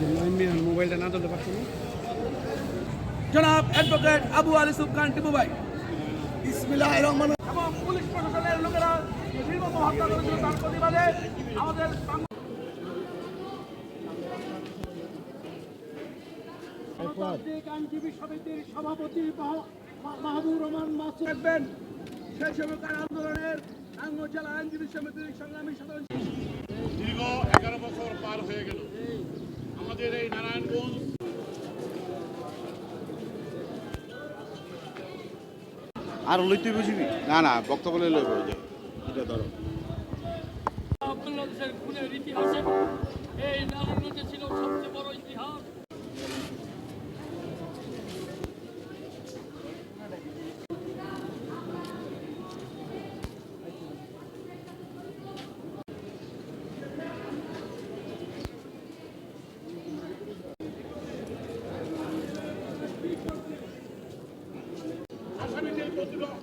মোবাইলটা না ধরতে পারছ জনাব অ্যাডভোকেট আবু আলী সুবকান টিপু ভাই। বিসমিল্লাহ রহমান এবং পুলিশ প্রশাসনের লোকেরা নির্মম হত্যা করেছিল তার প্রতিবাদে আমাদের আইনজীবী সমিতির সভাপতি মাহ- মাহবুব রহমান মাসুদ থাকবেন। সেই সময়কার আন্দোলনের আঙ্গ জেলা আইনজীবী সমিতির সংগ্রামী সদস্য। দীর্ঘ এগারো বছর পার হয়ে গেল। আমাদের এই নারায়ণগঞ্জ। আর লইতে বুঝবি না না বক্তব্য লই লই যা এটা ধরো। বাংলাদেশের খুনের ইতিহাসে এই নারায়ণগঞ্জে ছিল সবচেয়ে বড় ইতিহাস।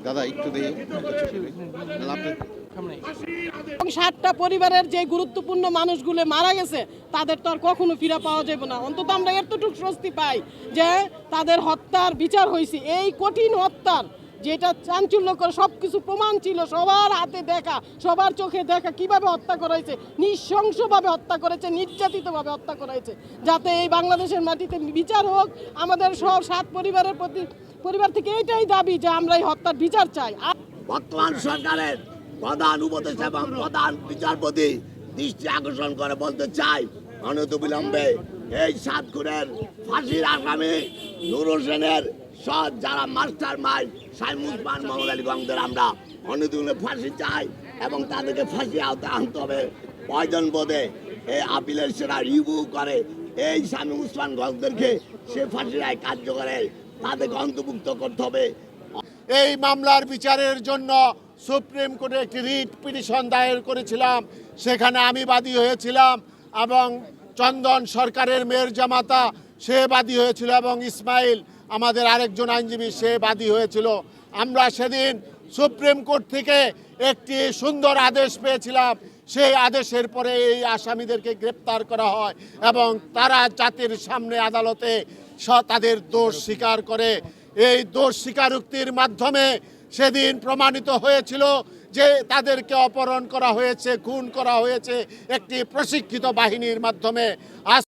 দাদা, একটু আপনি পরিবারের যে গুরুত্বপূর্ণ মানুষগুলো মারা গেছে, তাদের তো আর কখনো ফিরে পাওয়া যাবে না। অন্তত আমরা এতটুকু স্বস্তি পাই যে তাদের হত্যার বিচার হয়েছে। এই কঠিন হত্যার যেটা চাঞ্চল্যকর সব কিছু প্রমাণ ছিল, সবার হাতে দেখা, সবার চোখে দেখা কীভাবে হত্যা করা হয়েছে, নৃশংসভাবে হত্যা করেছে, নির্যাতিতভাবে হত্যা করা হয়েছে, যাতে এই বাংলাদেশের মাটিতে বিচার হোক, আমাদের সব সাত পরিবারের প্রতি পরিবার থেকে এইটাই দাবি যে আমরা এই হত্যার বিচার চাই। বর্তমান সরকারের প্রধান উপদেষ্টা এবং প্রধান বিচারপতি দৃষ্টি আকর্ষণ করে বলতে চাই অনত বিলম্বে এই সাত খুনের ফাঁসির আসামি নুর হোসেনের সৎ যারা মাস্টার মাইন্ড সাইম উসমান, মোহাম্মদ আলী গঙ্গদের আমরা অনত ফাঁসি চাই এবং তাদেরকে ফাঁসি আওতায় আনতে হবে। প্রয়োজন বোধে এই আপিলের সেরা রিভিউ করে এই স্বামী উসমান গঙ্গদেরকে সে ফাঁসির রায় কার্যকরে তাদেরকে অন্তর্ভুক্ত করতে হবে। এই মামলার বিচারের জন্য সুপ্রিম কোর্টে একটি রিট পিটিশন দায়ের করেছিলাম। সেখানে আমি বাদী হয়েছিলাম এবং চন্দন সরকারের মেয়ের জামাতা সে বাদী হয়েছিল এবং ইসমাইল, আমাদের আরেকজন আইনজীবী, সে বাদী হয়েছিল। আমরা সেদিন সুপ্রিম কোর্ট থেকে একটি সুন্দর আদেশ পেয়েছিলাম সেই আদেশের পরে এই আসামিদেরকে গ্রেপ্তার করা হয় এবং তারা জাতির সামনে আদালতে তাদের দোষ স্বীকার করে। এই দোষ স্বীকারোক্তির মাধ্যমে সেদিন প্রমাণিত হয়েছিল যে তাদেরকে অপহরণ করা হয়েছে, খুন করা হয়েছে একটি প্রশিক্ষিত বাহিনীর মাধ্যমে। আজ